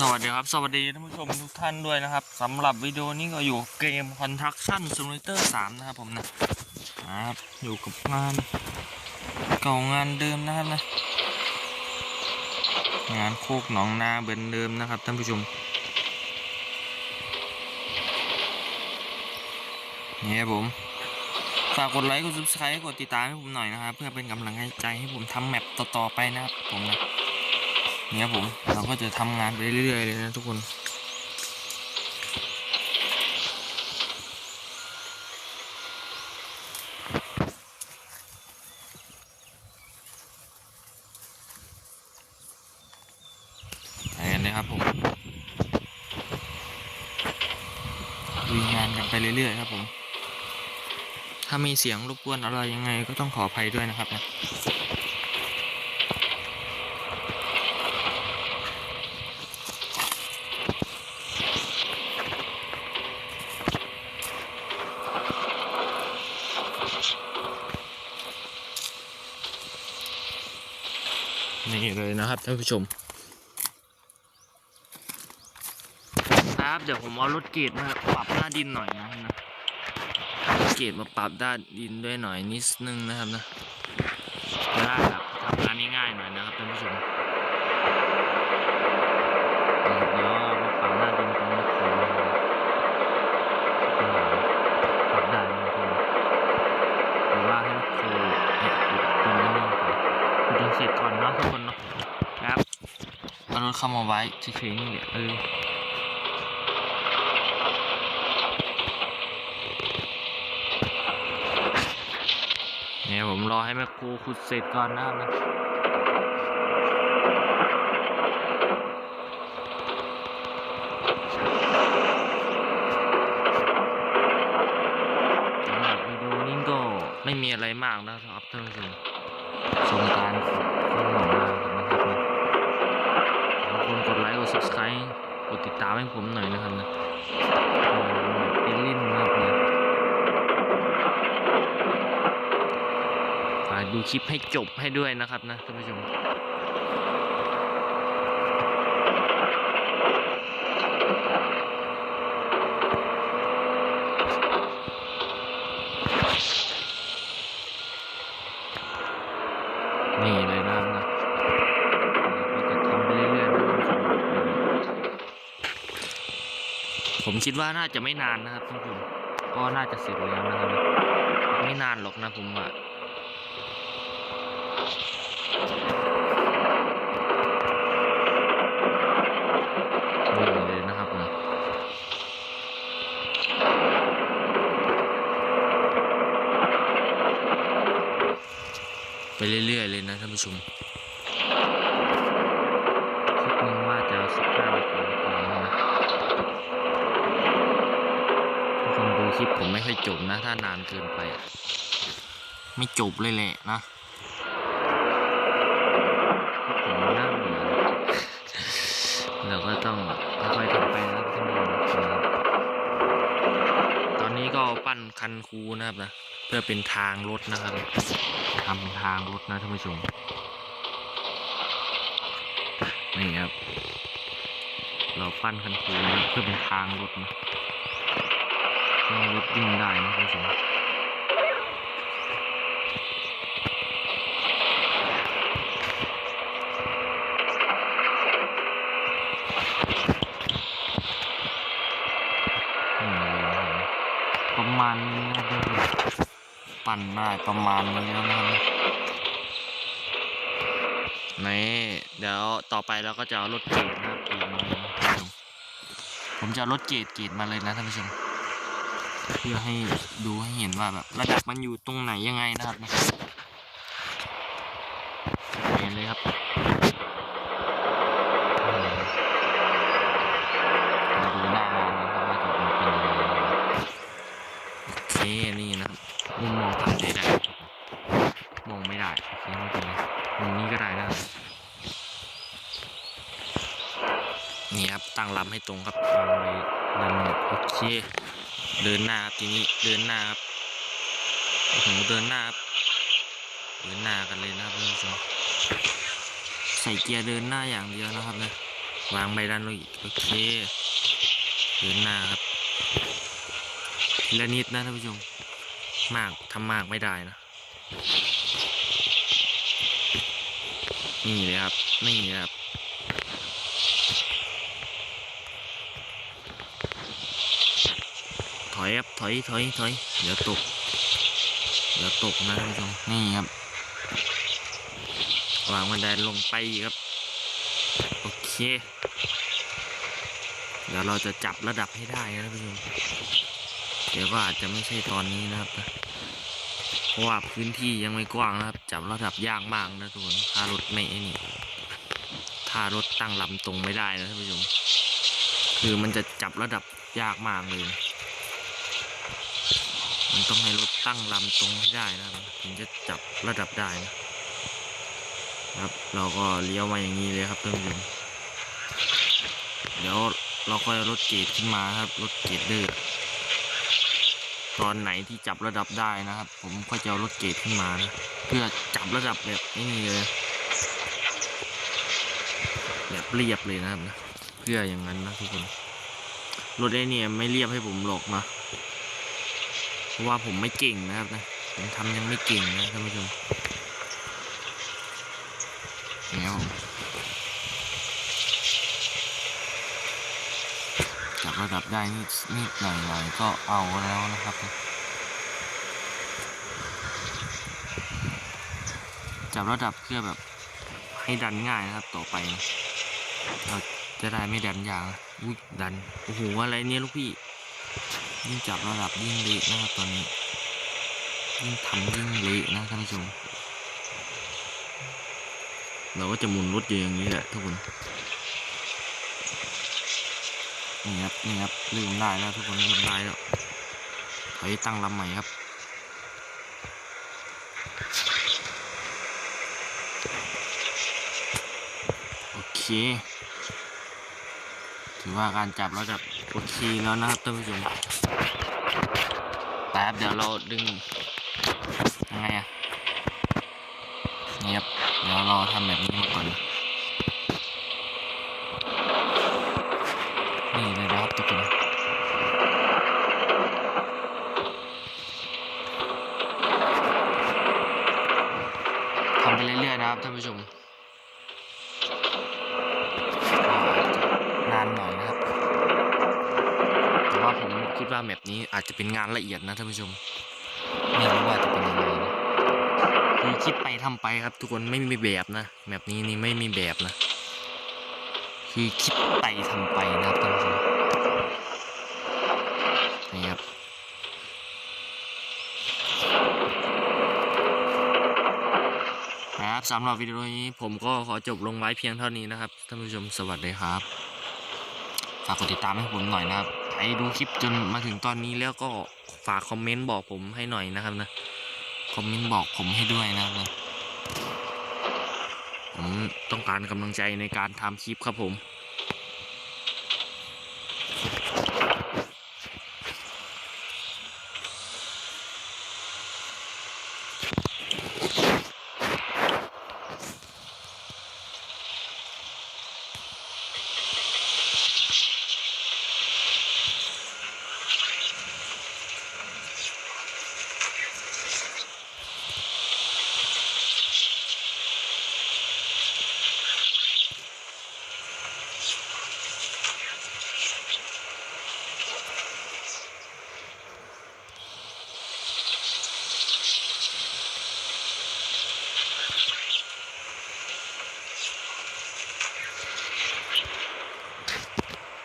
สวัสดีครับ สวัสดีท่านผู้ชมทุกท่านด้วยนะครับสำหรับวิดีโอนี้ก็อยู่เกม Construction Simulator 3 นะครับผมนะครับอยู่กับงานเก่างานเดิมนะครับนะงานโคกหนองนาเบนเดิมนะครับท่านผู้ชมนี่ครับผมฝากกดไลค์กด subscribe กดติดตามให้ผมหน่อยนะครับ เพื่อเป็นกำลังใจให้ผมทำแมปต่อๆไปนะครับผมนะ เนี่ยผม เราก็จะทำงานไปเรื่อยๆเลยนะทุกคน ไปกันเลยครับผมลุยงานกันไปเรื่อยๆครับผม ถ้ามีเสียงรบกวนอะไรยังไงก็ต้องขออภัยด้วยนะครับนะ นี่เลยนะครับท่านผู้ชม ครับเดี๋ยวผมเอารถเกรดมาปรับหน้าดินหน่อยนะครับนะเกรดมาปรับด้านดินด้วยหน่อยนิดนึงนะครับนะจะได้แบบทำงานง่ายๆหน่อยนะครับท่านผู้ชมเดี๋ยวเอามาปรับหน้าดินตรงนี้คือปรับได้นะทุกคนหรือว่าให้ครูเนี่ยขุดตรงนี้นี่ก่อน ขุดจ นเสร็จก่อนเนาะทุกคนเนาะครับเอารถเข้ามาไว้เฉยๆนี่แหละเออเนี่ยผมรอให้แม่ครูขุดเสร็จก่อนนะครับนะสำหรับวิดีโอนี้ก็ไม่มีอะไรมากนะครับท่านผู้ชม ชมการข้างหลังมานะครับนะขอบคุณกดไลค์กด subscribe กดติดตามให้ผมหน่อยนะครับนะเป็นเล่นนะครับนะฝากดูคลิปให้จบให้ด้วยนะครับนะท่านผู้ชม นี่เลยนะครับนะเราจะทำไปเรื่อยๆนะท่านผู้ชมผม คิดว่าน่าจะไม่นานนะครับท่านผู้ชมก็น่าจะเสร็จแล้วนะครับนะไม่นานหรอกนะผมว่านี่เลยนะครับนะไปเรื่อยๆเลยนะท่านผู้ชมคลิปนึงว่าจะสิบห้านาทีพอแล้วนะทุกคนดูคลิป ผมไม่ค่อยจบนะ ถ้านานเกินไป ไม่จบเลยแหละนะผมน่าเบื่อเราก็ต้องค่อยๆทำไปนะท่านผู้ชมนตอนนี้ก็ปั้นคันคูนะครับนะเพื่อเป็นทางรถนะครับทำทางรถนะท่านผู้ชมนี่ครับ เราปั้นคันคูนะเพื่อเป็นทางรถนะ รถวิ่งได้นะท่านผู้ชมประมาณนี้นะท่านผู้ชมปั่นได้ประมาณนี้แล้วนะครับนี่เดี๋ยวต่อไปเราก็จะเอารถเกรดนะครับเกรดมาเลยนะท่าผมจะเอารถเกรดเกรดมาเลยนะท่านผู้ชม เพื่อให้ดูให้เห็นว่าแบบระดับมันอยู่ตรงไหนยังไงนะครับนะเห็นเลยครับมาดูหน้างานนะครับว่าจะเป็นยังไงโอเคนี่นะครับมุมมองถ่ายได้ได้มองไม่ได้โอเคไม่เป็นไรมุมนี้ก็ได้นะครับนี่ครับตั้งลำให้ตรงครับวางไว้นี่ยโอเค เดินหน้าครับทีนี้เดินหน้าครับโอ้โหเดินหน้าครับเดินหน้ากันเลยนะครับท่านผู้ชมใส่เกียร์เดินหน้าอย่างเดียวนะครับนะวางใบด้านลงอีกโอเคเดินหน้าครับทีละนิดนะท่านผู้ชมมากทำมากไม่ได้นะนี่เลยครับนี่เลยครับ ถอยครับถอยถอยถอยเดี๋ยวตกเดี๋ยวตกนะท่านผู้ชมนี่ครับวางบันไดลงไปครับ โอเค เดี๋ยวเราจะจับระดับให้ได้นะท่านผู้ชมเดี๋ยวก็อาจจะไม่ใช่ตอนนี้นะครับเพราะว่าพื้นที่ยังไม่กว้างนะครับ จับระดับยากมากนะทุกคนถ้ารถไม่นี่ถ้ารถตั้งลำตรงไม่ได้นะท่านผู้ชมคือมันจะจับระดับยากมากเลย มันต้องให้รถตั้งลำตรงให้ได้นะครับถึงจะจับระดับได้นะครับ เราก็เลี้ยวมาอย่างนี้เลยครับท่านผู้ชมเดี๋ยวเราค่อยรถเกตขึ้นมาครับรถเกตเดอร์ตอนไหนที่จับระดับได้นะครับ ผมก็จะเอารถเกตขึ้นมานะเพื่อจับระดับแบบนี้เลยแบบเรียบเลยนะครับนะเพื่ออย่างนั้นนะทุกคนรถไอ้เนี่ยไม่เรียบให้ผมหรอกนะ ราะว่าผมไม่เก่งนะครับนะผมทำยังไม่เก่งนะท่านผู้ชมเนี่ยผมจับระดับได้นิดนิดหน่อยหน่อยๆก็เอาแล้วนะครับ จับระดับเพื่อแบบให้ดันง่ายนะครับต่อไปเราจะได้ไม่ดันยางอุ้ยดันโอ้โหอะไรเนี่ยลูกพี่ ยิ่งจับระดับยิ่งเละนะครับตอนนี้ ยิ่งทำยิ่งเละนะท่านผู้ชม เราก็จะหมุนรถอยู่อย่างนี้แหละทุกคนนี่ครับนี่ครับลืมได้แล้วทุกคนลืมได้แล้วถอยตั้งลำใหม่ครับโอเค ถือว่าการจับระดับ อเคแล้วนะครับท่านผู้ชมแป๊บเดี๋ยวเราดึงยังไงอะนี่ครับเดี๋ยวเราทำแบบนี้มาก่อนนี่เลยนะครับทุกคนทำไปเรื่อยๆนะครับท่านผู้ชมก็อาจจะนานหน่อยนะครับ แต่ว่าผมคิ ดว่าแมปนี้อาจจะเป็นงานละเอียดนะท่านผู้ชมไม่รู้ว่าจะเป็นยังไงนะคือคิดไปทำไปครับ ทุกคนไม่มีแบบนะแมปนี้นี่ไม่มีแบบนะ คือคิดไปทำไปนะครับท่านผู้ชมนี่ครับครับสำหรับวิดีโอนี้ผมก็ขอจบลงไว้เพียงเท่านี้นะครับท่านผู้ชมสวัสดีครับฝากกดติดตามให้ผมหน่อยนะครับ ครดูคลิปจนมาถึงตอนนี้แล้วก็ฝากคอมเมนต์บอกผมให้หน่อยนะครับนะ คอมเมนต์บอกผมให้ด้วยนะครับนะ ผมต้องการกำลังใจในการทำคลิปครับผม